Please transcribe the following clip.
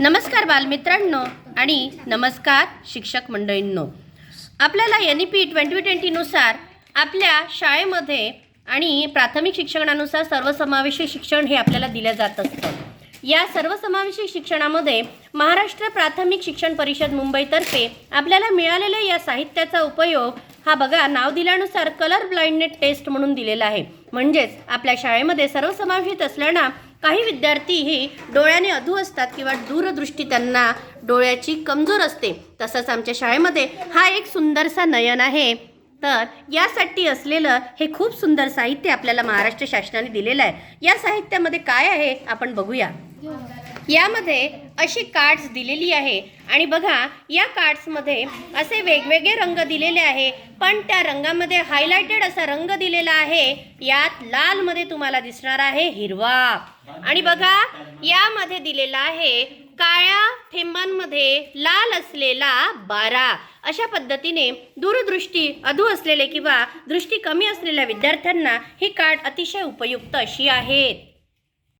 नमस्कार बालमित्रांनो आणि नमस्कार शिक्षक मंडळींनो. आपल्याला एन ई पी ट्वेंटी ट्वेंटीनुसार आपल्या शाळेमध्ये आणि प्राथमिक शिक्षणानुसार सर्वसमावेशक शिक्षण हे आपल्याला दिलं जात असतं. या सर्वसमावेशक शिक्षणामध्ये महाराष्ट्र प्राथमिक शिक्षण परिषद मुंबईतर्फे आपल्याला मिळालेल्या या साहित्याचा उपयोग हा बघा नाव दिल्यानुसार कलर ब्लाइंडनेस टेस्ट म्हणून दिलेला आहे. म्हणजेच आपल्या शाळेमध्ये सर्वसमावेशित असल्यानं काही विद्यार्थी हे डोळ्याने अधू असतात किंवा दूरदृष्टी त्यांना डोळ्याची कमजोर असते. तसंच आमच्या शाळेमध्ये हा एक सुंदरसा नयन आहे. तर यासाठी असलेलं हे खूप सुंदर साहित्य आपल्याला महाराष्ट्र शासनाने दिलेलं आहे. या साहित्यामध्ये काय आहे? आपण बघूया. यामध्ये अशी कार्ड्स दिलेली आहे. आणि बघा या कार्ड्समध्ये असे वेगवेगळे रंग दिलेले आहे. पण त्या रंगामध्ये हायलाइटेड असा रंग दिलेला आहे. यात लालमध्ये तुम्हाला दिसणार आहे हिरवा. आणि बघा यामध्ये दिलेला आहे काळ्या थेंबांमध्ये लाल असलेला बारा. अशा पद्धतीने दूरदृष्टी अधू असलेले किंवा दृष्टी कमी असलेल्या विद्यार्थ्यांना ही कार्ड अतिशय उपयुक्त अशी आहेत.